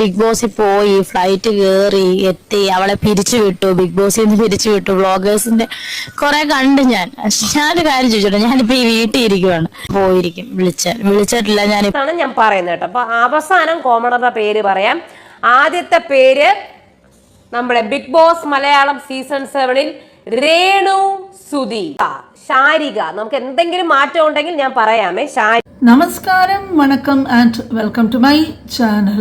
Big ബോസിൽ പോയി flight കയറി എത്തി അവളെ പിരിച്ചു വിട്ടു ബിഗ് ബോസിൽ നിന്ന് പിരിച്ചു വിട്ടു. വ്ളോഗേഴ്സിന്റെ കുറെ കണ്ട് ഞാൻ. ഞാനൊരു കാര്യം ചോദിച്ചോട്ടെ ഞാനിപ്പോ ഈ വീട്ടിൽ ഇരിക്കുവാണ്. പോയിരിക്കും വിളിച്ചാൽ. വിളിച്ചിട്ടില്ല ഞാൻ ഞാൻ പറയുന്നത് കേട്ടോ. അപ്പൊ അവസാനം കോമണറുടെ പേര് പറയാം. ആദ്യത്തെ പേര് നമ്മുടെ ബിഗ് ബോസ് മലയാളം സീസൺ സെവനിൽ രേണു സുധി ശാരിക. നമുക്ക് എന്തെങ്കിലും മാറ്റം ഉണ്ടെങ്കിൽ ഞാൻ പറയാമേ. ശാരി നമസ്കാരം വണക്കം and welcome to my channel.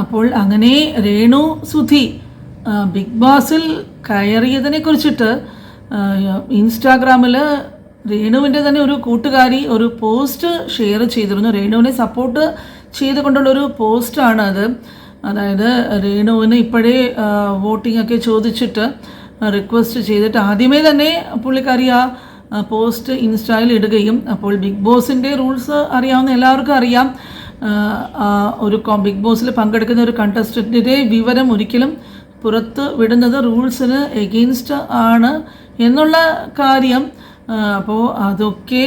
അപ്പോൾ അങ്ങനെ രേണു സുധി ബിഗ് ബോസിൽ കയറിയതിനെ കുറിച്ചിട്ട് ഇൻസ്റ്റാഗ്രാമിൽ രേണുവിന്റെ തന്നെ ഒരു കൂട്ടുകാരി ഒരു പോസ്റ്റ് ഷെയർ ചെയ്തിരുന്നു. രേണുവിനെ സപ്പോർട്ട് ചെയ്തുകൊണ്ടുള്ള ഒരു പോസ്റ്റാണ് അത്. അതായത് രേണുവിന് ഇപ്പോഴേ വോട്ടിംഗ് ഒക്കെ ചോദിച്ചിട്ട് റിക്വസ്റ്റ് ചെയ്തിട്ട് ആദ്യമേ തന്നെ പുള്ളിക്കാരി ആ പോസ്റ്റ് ഇൻസ്റ്റയിൽ ഇടുകയും അപ്പോൾ ബിഗ് ബോസിന്റെ റൂൾസ് അറിയാവുന്ന എല്ലാവർക്കും അറിയാം. ഒരു ബിഗ് ബോസിൽ പങ്കെടുക്കുന്ന ഒരു കണ്ടസ്റ്റന്റിന്റെ വിവരം ഒരിക്കലും പുറത്ത് വിടുന്നത് റൂൾസിന് എഗെയിൻസ്റ്റ് ആണ് എന്നുള്ള കാര്യം അപ്പോൾ അതൊക്കെ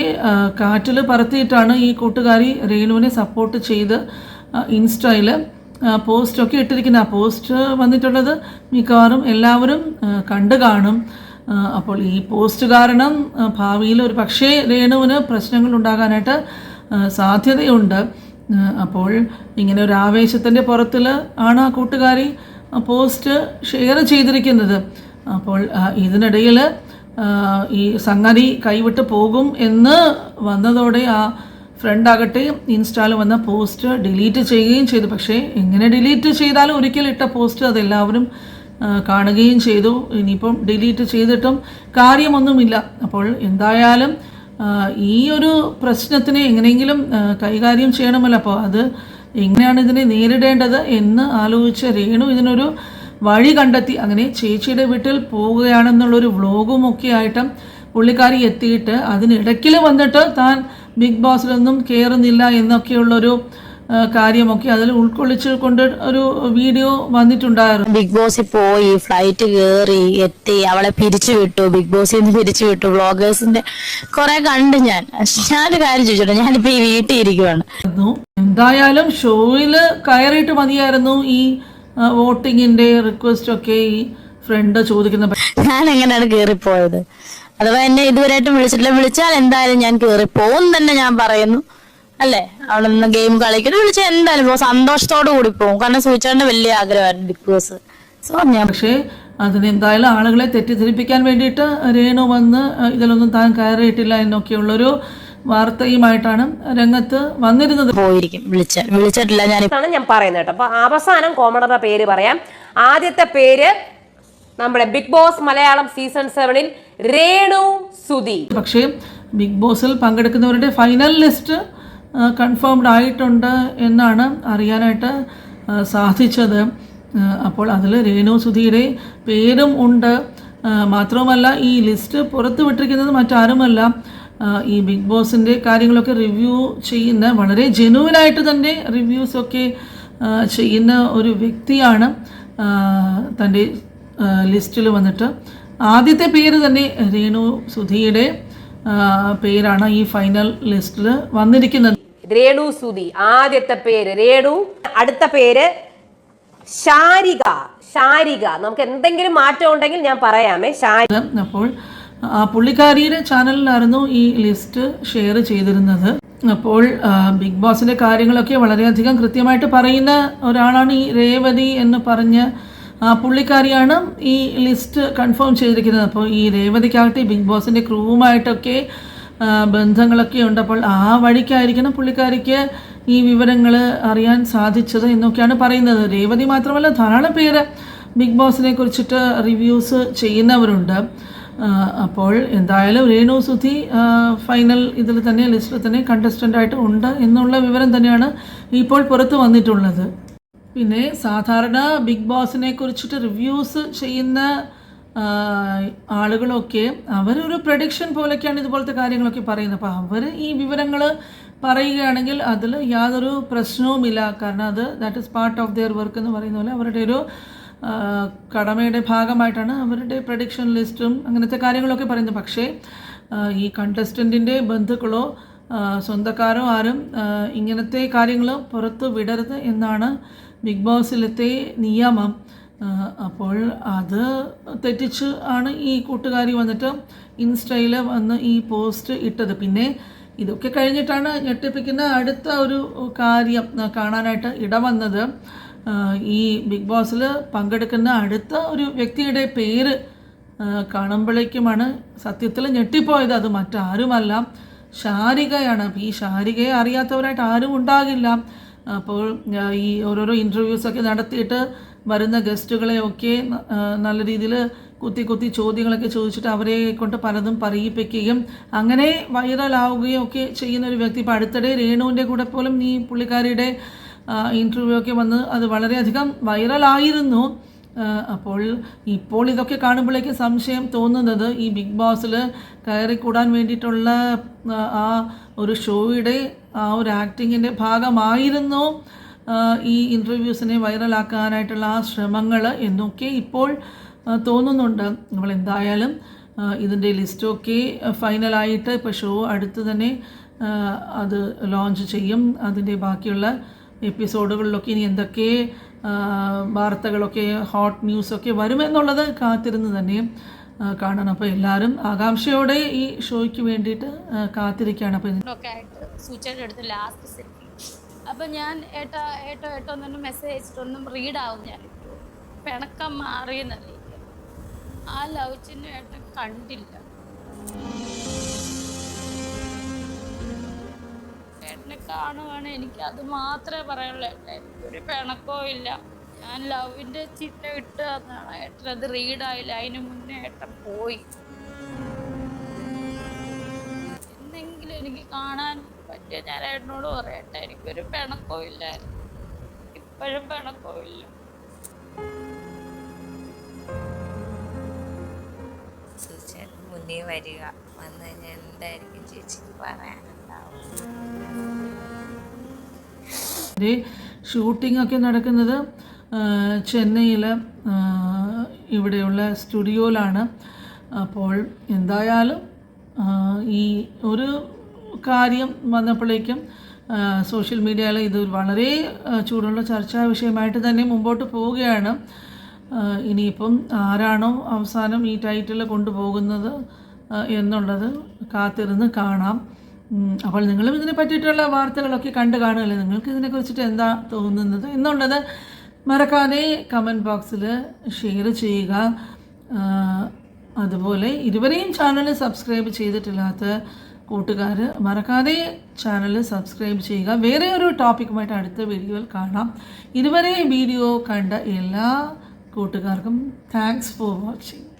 കാറ്റിൽ പറത്തിയിട്ടാണ് ഈ കൂട്ടുകാരി രേണുവിനെ സപ്പോർട്ട് ചെയ്ത് ഇൻസ്റ്റയിൽ പോസ്റ്റൊക്കെ ഇട്ടിരിക്കുന്ന ആ പോസ്റ്റ് വന്നിട്ടുള്ളത് മിക്കവാറും എല്ലാവരും കണ്ടു കാണും. അപ്പോൾ ഈ പോസ്റ്റ് കാരണം ഭാവിയിൽ ഒരു പക്ഷേ രേണുവിന് പ്രശ്നങ്ങൾ ഉണ്ടാകാനായിട്ട് സാധ്യതയുണ്ട്. അപ്പോൾ ഇങ്ങനെ ഒരു ആവേശത്തിന്റെ പുറത്തിൽ ആണ് ആ കൂട്ടുകാരി പോസ്റ്റ് ഷെയർ ചെയ്തിരിക്കുന്നത്. അപ്പോൾ ഇതിനിടയിൽ ഈ സംഗതി കൈവിട്ട് പോകും എന്ന് വന്നതോടെ ആ ഫ്രണ്ട് ആകട്ടെ ഇൻസ്റ്റാൾ വന്ന പോസ്റ്റ് ഡിലീറ്റ് ചെയ്യുകയും ചെയ്തു. പക്ഷേ എങ്ങനെ ഡിലീറ്റ് ചെയ്താലും ഒരിക്കലും ഇട്ട പോസ്റ്റ് അതെല്ലാവരും കാണുകയും ചെയ്തു. ഇനിയിപ്പം ഡിലീറ്റ് ചെയ്തിട്ടും കാര്യമൊന്നുമില്ല. അപ്പോൾ എന്തായാലും ഈ ഒരു പ്രശ്നത്തിനെ എങ്ങനെയെങ്കിലും കൈകാര്യം ചെയ്യണമല്ലോ. അപ്പോൾ അത് എങ്ങനെയാണ് ഇതിനെ നേരിടേണ്ടത് എന്ന് ആലോചിച്ച രേണു ഇതിനൊരു വഴി കണ്ടെത്തി. അങ്ങനെ ചേച്ചിയുടെ വീട്ടിൽ പോവുകയാണെന്നുള്ളൊരു വ്ളോഗും ഒക്കെ ആയിട്ടും പുള്ളിക്കാരി എത്തിയിട്ട് അതിനിടയ്ക്കിൽ വന്നിട്ട് താൻ ബിഗ് ബോസിലൊന്നും കയറുന്നില്ല എന്നൊക്കെയുള്ളൊരു കാര്യമൊക്കെ അതിൽ ഉൾക്കൊള്ളിച്ചു കൊണ്ട് ഒരു വീഡിയോ വന്നിട്ടുണ്ടായിരുന്നു. ബിഗ് ബോസിൽ പോയി ഫ്ലൈറ്റ് കയറി എത്തി അവളെ പിരിച്ചു വിട്ടു. ബിഗ് ബോസിൽ നിന്ന് പിരിച്ചു വിട്ടു. ബ്ലോഗേഴ്സിന്റെ കുറെ കണ്ട് ഞാൻ. ഞാനൊരു കാര്യം ചോദിച്ചോട്ടെ? ഞാനിപ്പോ ഈ വീട്ടിൽ ഇരിക്കുവാണ്. എന്തായാലും ഷോയിൽ കയറിയിട്ട് മതിയായിരുന്നു ഈ വോട്ടിങ്ങിന്റെ റിക്വസ്റ്റ് ഒക്കെ ഈ ഫ്രണ്ട് ചോദിക്കുന്ന ഞാൻ എങ്ങനെയാണ് കയറിപ്പോയത് അഥവാ എന്നെ ഇതുവരെയായിട്ടും വിളിച്ചിട്ടില്ല. വിളിച്ചാൽ എന്തായാലും ഞാൻ കയറി പോകും തന്നെ ഞാൻ പറയുന്നു. അല്ലേ? അവിടെ നിന്ന് ഗെയിം കളിക്കുന്നു വിളിച്ച എന്തായാലും പോകും സന്തോഷത്തോടു കൂടി പോകും കാരണം സൂചിച്ചാണ്ട് വലിയ ആഗ്രഹമായിരുന്നു ബിഗ് ബോസ് സോ ഞാൻ പക്ഷേ അതിനെന്തായാലും ആളുകളെ തെറ്റിദ്ധരിപ്പിക്കാൻ വേണ്ടിയിട്ട് രേണു വന്ന് ഇതിലൊന്നും താൻ കയറിയിട്ടില്ല എന്നൊക്കെയുള്ളൊരു വാർത്തയുമായിട്ടാണ് രംഗത്ത് വന്നിരുന്നത്. പോയിരിക്കും. വിളിച്ച വിളിച്ചിട്ടില്ല ഞാൻ ഞാൻ പറയുന്നത് കേട്ടോ. അപ്പൊ അവസാനം കോമണറുടെ പേര് പറയാം. ആദ്യത്തെ പേര് നമ്മുടെ ബിഗ് ബോസ് മലയാളം സീസൺ സെവനിൽ രേണു സുധി. പക്ഷേ ബിഗ് ബോസിൽ പങ്കെടുക്കുന്നവരുടെ ഫൈനൽ ലിസ്റ്റ് കൺഫേംഡ് ആയിട്ടുണ്ട് എന്നാണ് അറിയാനായിട്ട് സാധിച്ചത്. അപ്പോൾ അതിൽ രേണു സുധീരെ പേരും ഉണ്ട്. മാത്രവുമല്ല ഈ ലിസ്റ്റ് പുറത്തു വിട്ടിരിക്കുന്നത് മറ്റാരുമല്ല. ഈ ബിഗ് ബോസിന്റെ കാര്യങ്ങളൊക്കെ റിവ്യൂ ചെയ്യുന്ന വളരെ ജെനുവിനായിട്ട് തന്നെ റിവ്യൂസൊക്കെ ചെയ്യുന്ന ഒരു വ്യക്തിയാണ് തന്റെ ലിസ്റ്റിൽ വന്നിട്ട്. ആദ്യത്തെ പേര് തന്നെ രേണു സുധിയുടെ പേരാണ് ഈ ഫൈനൽ ലിസ്റ്റിൽ വന്നിരിക്കുന്നത്. രേണു സുധി ആദ്യത്തെ പേര് രേണു അടുത്ത പേര് ശാരിക ശാരിക. നമുക്ക് എന്തെങ്കിലും മാറ്റം ഉണ്ടെങ്കിൽ ഞാൻ പറയാമേ. ശാരിക അപ്പോൾ പുള്ളിക്കാരിയുടെ ചാനലിലായിരുന്നു ഈ ലിസ്റ്റ് ഷെയർ ചെയ്തിരുന്നത്. അപ്പോൾ ബിഗ് ബോസിന്റെ കാര്യങ്ങളൊക്കെ വളരെയധികം കൃത്യമായിട്ട് പറയുന്ന ഒരാളാണ് ഈ രേവതി എന്ന് പറഞ്ഞ് പുള്ളിക്കാരിയാണ് ഈ ലിസ്റ്റ് കൺഫേം ചെയ്തിരിക്കുന്നത്. അപ്പോൾ ഈ രേവതിക്കാകട്ടെ ബിഗ് ബോസിന്റെ ക്രൂവുമായിട്ടൊക്കെ ബന്ധങ്ങളൊക്കെ ഉണ്ട്. അപ്പോൾ ആ വഴിക്കായിരിക്കണം പുള്ളിക്കാരിക്ക് ഈ വിവരങ്ങൾ അറിയാൻ സാധിച്ചത് എന്നൊക്കെയാണ് പറയുന്നത്. രേവതി മാത്രമല്ല ധാരാളം പേര് ബിഗ് ബോസിനെ കുറിച്ചിട്ട് റിവ്യൂസ് ചെയ്യുന്നവരുണ്ട്. അപ്പോൾ എന്തായാലും രേണു സുധി ഫൈനൽ ഇതിൽ തന്നെ ലിസ്റ്റിൽ തന്നെ കണ്ടസ്റ്റന്റായിട്ട് ഉണ്ട് എന്നുള്ള വിവരം തന്നെയാണ് ഇപ്പോൾ പുറത്ത് വന്നിട്ടുള്ളത്. പിന്നെ സാധാരണ ബിഗ് ബോസിനെ കുറിച്ചിട്ട് റിവ്യൂസ് ചെയ്യുന്ന ആളുകളൊക്കെ അവരൊരു പ്രഡിക്ഷൻ പോലെയൊക്കെയാണ് ഇതുപോലത്തെ കാര്യങ്ങളൊക്കെ പറയുന്നത്. അപ്പോൾ അവർ ഈ വിവരങ്ങൾ പറയുകയാണെങ്കിൽ അതിൽ യാതൊരു പ്രശ്നവുമില്ല. കാരണം അത് that is part of their work എന്ന് പറയുന്ന പോലെ അവരുടെ ഒരു കടമയുടെ ഭാഗമായിട്ടാണ് അവരുടെ പ്രഡിക്ഷൻ ലിസ്റ്റും അങ്ങനത്തെ കാര്യങ്ങളൊക്കെ പറയുന്നത്. പക്ഷേ ഈ കണ്ടസ്റ്റന്റിന്റെ ബന്ധുക്കളോ സ്വന്തക്കാരോ ആരും ഇങ്ങനത്തെ കാര്യങ്ങൾ പുറത്ത് വിടരുത് എന്നാണ് ബിഗ് ബോസിലത്തെ നിയമം അപ്പോൾ അത് തെറ്റിച്ച് ആണ് ഈ കൂട്ടുകാരി വന്നിട്ട് ഇൻസ്റ്റയിൽ വന്ന് ഈ പോസ്റ്റ് ഇട്ടത്. പിന്നെ ഇതൊക്കെ കഴിഞ്ഞിട്ടാണ് ഞെട്ടിപ്പിക്കുന്ന അടുത്ത ഒരു കാര്യം കാണാനായിട്ട് ഇടവന്നത്. വന്നത് ഈ ബിഗ് ബോസിൽ പങ്കെടുക്കുന്ന അടുത്ത ഒരു വ്യക്തിയുടെ പേര് കാണുമ്പോഴേക്കുമാണ് സത്യത്തിൽ ഞെട്ടിപ്പോയത്. അത് മറ്റാരുമല്ല അപ്പോൾ ഈ ശാരികയെ അറിയാത്തവരായിട്ട് ആരും ഉണ്ടാകില്ല. അപ്പോൾ ഈ ഓരോരോ ഇന്റർവ്യൂസൊക്കെ നടത്തിയിട്ട് വരുന്ന ഗസ്റ്റുകളെയൊക്കെ നല്ല രീതിയിൽ കുത്തി കുത്തി ചോദ്യങ്ങളൊക്കെ ചോദിച്ചിട്ട് അവരെ കൊണ്ട് പലതും പറയിപ്പിക്കുകയും അങ്ങനെ വൈറലാവുകയും ഒക്കെ ചെയ്യുന്ന ഒരു വ്യക്തി. ഇപ്പോൾ അടുത്തിടെ രേണുവിന്റെ കൂടെ പോലും ഈ പുള്ളിക്കാരിയുടെ ഇന്റർവ്യൂ ഒക്കെ വന്ന് അത് വളരെയധികം വൈറലായിരുന്നു അപ്പോൾ ഇപ്പോൾ ഇതൊക്കെ കാണുമ്പോഴേക്കും സംശയം തോന്നുന്നത് ഈ ബിഗ് ബോസിൽ കയറിക്കൂടാൻ വേണ്ടിയിട്ടുള്ള ആ, ഒരു ഷോയുടെ ആ ഒരു ആക്ടിങ്ങിന്റെ ഭാഗമായിരുന്നു ഈ ഇന്റർവ്യൂസിനെ വൈറലാക്കാനായിട്ടുള്ള ആ ശ്രമങ്ങൾ എന്നൊക്കെ ഇപ്പോൾ തോന്നുന്നുണ്ട്. നമ്മൾ എന്തായാലും ഇതിന്റെ ലിസ്റ്റൊക്കെ ഫൈനലായിട്ട് ഇപ്പോൾ ഷോ അടുത്ത് തന്നെ അത് ലോഞ്ച് ചെയ്യും. അതിന്റെ ബാക്കിയുള്ള എപ്പിസോഡുകളിലൊക്കെ ഇനി എന്തൊക്കെ വാർത്തകളൊക്കെ ഹോട്ട് ന്യൂസൊക്കെ വരുമെന്നുള്ളത് കാത്തിരുന്ന് തന്നെ കാണണം. അപ്പോൾ എല്ലാവരും ആകാംക്ഷയോടെ ഈ ഷോയ്ക്ക് വേണ്ടിയിട്ട് കാത്തിരിക്കുകയാണ്. അപ്പോൾ ഒക്കെ ലാസ്റ്റ് സെൽഫി അപ്പോൾ ഞാൻ ഏട്ടാ ഏട്ടോ ഏട്ടോ എന്നൊന്ന് മെസ്സേജ് അയച്ചിട്ടൊന്നും റീഡ് ആവും ഞാൻ പിണക്കം മാറിയെന്നറിയില്ല ആ ലവ് ചിഹ്നം ഏട്ടൻ കണ്ടില്ല. കാണുവാണ് എനിക്ക്. അത് മാത്രമേ പറയുള്ളൂ ഏട്ടാ എനിക്കൊരു പിണക്കവും ഇല്ല. ഞാൻ ലവിന്റെ ചിഹ്നം ഇട്ട് തന്നാണ്. ഏട്ടൻ അത് റീഡായില്ല അതിന് മുന്നേ ഏട്ടൻ പോയി. എന്തെങ്കിലും എനിക്ക് കാണാൻ പറ്റിയ ഞാൻ ഏട്ടനോട് പറയട്ടെ എനിക്കൊരു പിണക്കവും ഇല്ലായിരുന്നു ഇപ്പോഴും പിണക്കവും ഇല്ല. മുന്നേ വരിക. വന്നു കഴിഞ്ഞാൽ എന്തായിരിക്കും ചേച്ചിക്ക് പറയാനുണ്ടാവും. ഇതിന്റെ ഷൂട്ടിംഗ് ഒക്കെ നടക്കുന്നത് ചെന്നൈയിൽ ഇവിടെയുള്ള സ്റ്റുഡിയോയിലാണ്. അപ്പോൾ എന്തായാലും ഈ ഒരു കാര്യം വന്നപ്പോഴേക്കും സോഷ്യൽ മീഡിയയിൽ ഇത് വളരെ ചൂടുള്ള ചർച്ചാ വിഷയമായിട്ട് തന്നെ മുമ്പോട്ട് പോവുകയാണ്. ഇനിയിപ്പം ആരാണോ അവസാനം ഈ ടൈറ്റിൽ കൊണ്ടുപോകുന്നത് എന്നുള്ളത് കാത്തിരുന്ന് കാണാം. അപ്പോൾ നിങ്ങളും ഇതിനെ പറ്റിയിട്ടുള്ള വാർത്തകളൊക്കെ കണ്ടു കാണുകയല്ലേ നിങ്ങൾക്ക് ഇതിനെക്കുറിച്ചിട്ട് എന്താ തോന്നുന്നത്? എന്നുള്ളത് മറക്കാതെ കമന്റ് ബോക്സിൽ ഷെയർ ചെയ്യുക. അതുപോലെ ഇരുവരെയും ചാനൽ സബ്സ്ക്രൈബ് ചെയ്തിട്ടില്ലാത്ത കൂട്ടുകാർ മറക്കാതെ ചാനൽ സബ്സ്ക്രൈബ് ചെയ്യുക. വേറെ ഒരു ടോപ്പിക്കുമായിട്ട് അടുത്ത വീഡിയോയിൽ കാണാം. ഇതുവരെ വീഡിയോ കണ്ട എല്ലാ കൂട്ടുകാർക്കും താങ്ക്സ് ഫോർ വാച്ചിങ്